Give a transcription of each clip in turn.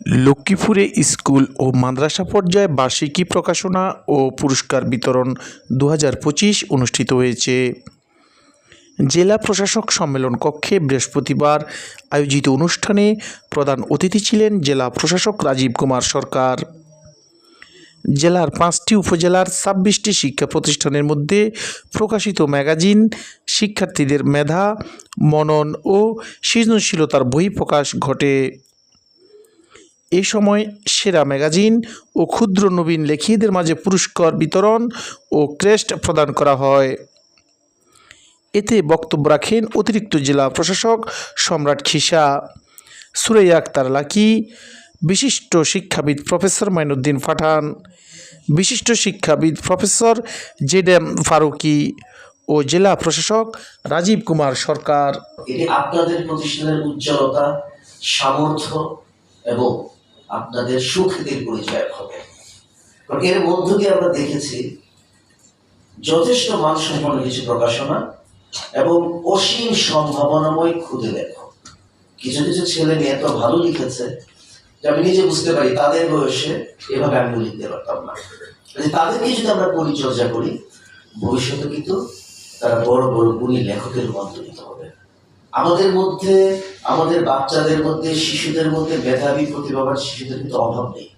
লক্ষ্মীপুরে স্কুল ও মাদ্রাসা পর্যায়ে বার্ষিকী প্রকাশনা ও পুরস্কার বিতরণ দু হাজার পঁচিশ অনুষ্ঠিত হয়েছে। জেলা প্রশাসক সম্মেলন কক্ষে বৃহস্পতিবার আয়োজিত অনুষ্ঠানে প্রধান অতিথি ছিলেন জেলা প্রশাসক রাজীব কুমার সরকার। জেলার পাঁচটি উপজেলার ছাব্বিশটি শিক্ষা প্রতিষ্ঠানের মধ্যে প্রকাশিত ম্যাগাজিন, শিক্ষার্থীদের মেধা, মনন ও সৃজনশীলতার বহিঃপ্রকাশ ঘটে। এ সময় সেরা ম্যাগাজিন ও ক্ষুদ্র নবীন লেখিকদের মাঝে পুরস্কার বিতরণ ও ক্রেস্ট প্রদান করা হয়। এতে বক্তব্য রাখেন অতিরিক্ত জেলা প্রশাসক সম্রাট খিসা সুরাইয়া আক্তার লাকি, বিশিষ্ট শিক্ষাবিদ প্রফেসর মাইনুদ্দিন পাঠান বিশিষ্ট শিক্ষাবিদ প্রফেসর জেড এম ফারুকি ও জেলা প্রশাসক রাজীব কুমার সরকার। এটি আপনাদের প্রতিষ্ঠানের উজ্জ্বলতা, সামর্থ্য এবং আপনাদের সুখ্যাতির পরিচয় হবে। কারণ এর মধ্য দিয়ে আমরা দেখেছি, যথেষ্ট মানসম্পন্ন কিছু প্রকাশনা এবং অসীম সম্ভাবনাময় খুদে লেখক। কিছু কিছু ছেলে মেয়ে এত ভালো লিখেছে, যে আমি নিজে বুঝতে পারি তাদের বয়সে এভাবে আমি লিখতে পারতাম না। তাদেরকে যদি আমরা পরিচর্যা করি, ভবিষ্যতে কিন্তু তারা বড় বড় গুণী লেখকের রূপান্তরিত হবে আমাদের মধ্যে, আমাদের বাচ্চাদের মধ্যে, শিশুদের মধ্যে মেধাবী প্রতিভাবান শিশুদের কিন্তু অভাব নেই।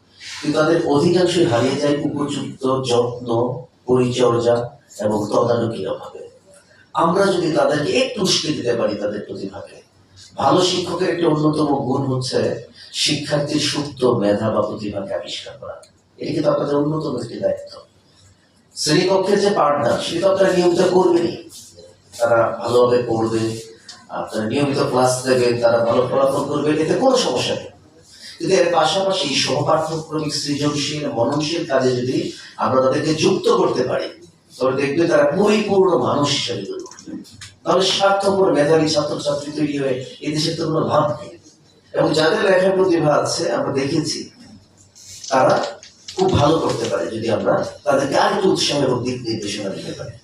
কিন্তু তাদের অধিকাংশই হারিয়ে যায় উপযুক্ত যত্ন, পরিচর্যা এবং তদারকির অভাবে। আমরা যদি তাদেরকে একটু উস্কে দিতে পারি তাদের প্রতিভাকে, ভালো শিক্ষকের একটি অন্যতম গুণ হচ্ছে শিক্ষার্থীর সুপ্ত মেধা বা প্রতিভাকে আবিষ্কার করা। এটি কিন্তু আপনাদের অন্যতম একটি দায়িত্ব। শ্রেণীকক্ষের যে পাঠদান সেটা আপনারা নিয়মিত করবেনই। তারা ভালোভাবে পড়বে আপনারা নিয়মিত ক্লাস দেবে তারা ভালো ফলাফল করবে, এতে কোনো সমস্যা নেই। কিন্তু এর পাশাপাশি সহপাঠ্যক্রমিক সৃজনশীল, মননশীল কাজে যদি আমরা তাদেরকে যুক্ত করতে পারি তবে দেখবে তারা পরিপূর্ণ মানুষ হিসেবে উঠবে। তাহলে স্বার্থপর, মেধাবী ছাত্রছাত্রী তৈরি হয়ে এই দেশের তো কোনো ভাব নেই। এবং যাদের লেখার প্রতিভা আছে, আমরা দেখেছি, তারা খুব ভালো করতে পারে যদি আমরা তাদেরকে আরেকটু উৎসাহ এবং দিক নির্দেশনা দিতে পারি।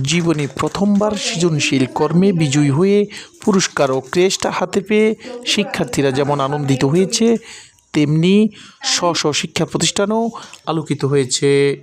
জীবনে প্রথমবার সৃজনশীল কর্মে বিজয়ী হয়ে পুরস্কার ও ক্রেস্ট হাতে পেয়ে শিক্ষার্থীরা যেমন আনন্দিত হয়েছে, তেমনি স্ব স্ব শিক্ষা প্রতিষ্ঠানও আলোকিত হয়েছে।